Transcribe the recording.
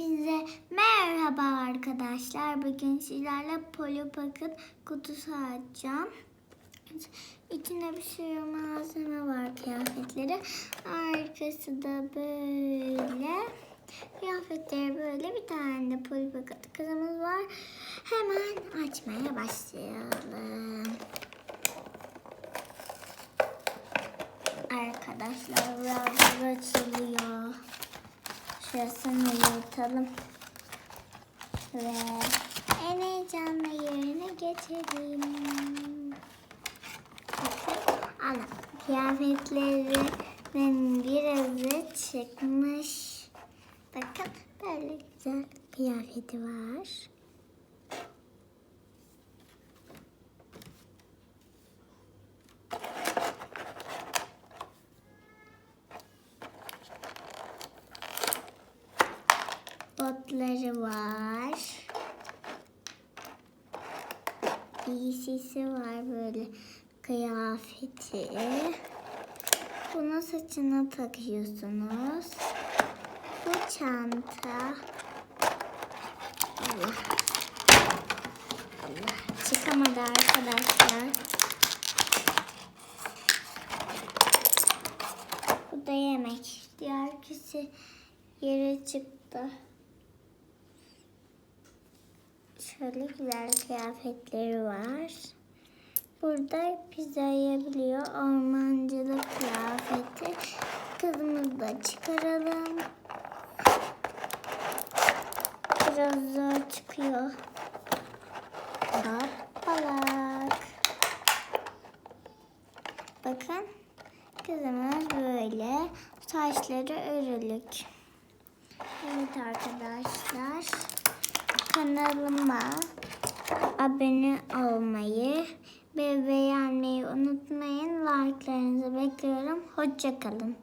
Hepinize merhaba arkadaşlar. Bugün sizlerle Pocket kutusu açacağım. İçinde bir sürü malzeme var kıyafetleri. Arkası da böyle. Kıyafetleri böyle bir tane de Polly Pocket kızımız var. Hemen açmaya başlayalım. Arkadaşlar biraz açılıyor. Şurasını yırtalım. Ve en heyecanlı yerine geçelim. Ana kıyafetlerinin birazı çıkmış. Bakın böyle güzel kıyafeti var. Botları var. Giysisi var böyle kıyafeti. Bunu saçına takıyorsunuz. Bu çanta. Allah. Allah. Çıkamadı arkadaşlar. Bu da yemek. Diğer kişi yere çıktı. Şöyle güzel kıyafetleri var. Burada pizza yiyebiliyor. Ormancılık kıyafeti. Kızımızı da çıkaralım. Biraz zor çıkıyor. Hoppalak. Bakın. Kızımız böyle. Saçları örülük. Evet arkadaşlar kanalıma abone olmayı ve beğenmeyi unutmayın. Like'larınızı bekliyorum. Hoşçakalın.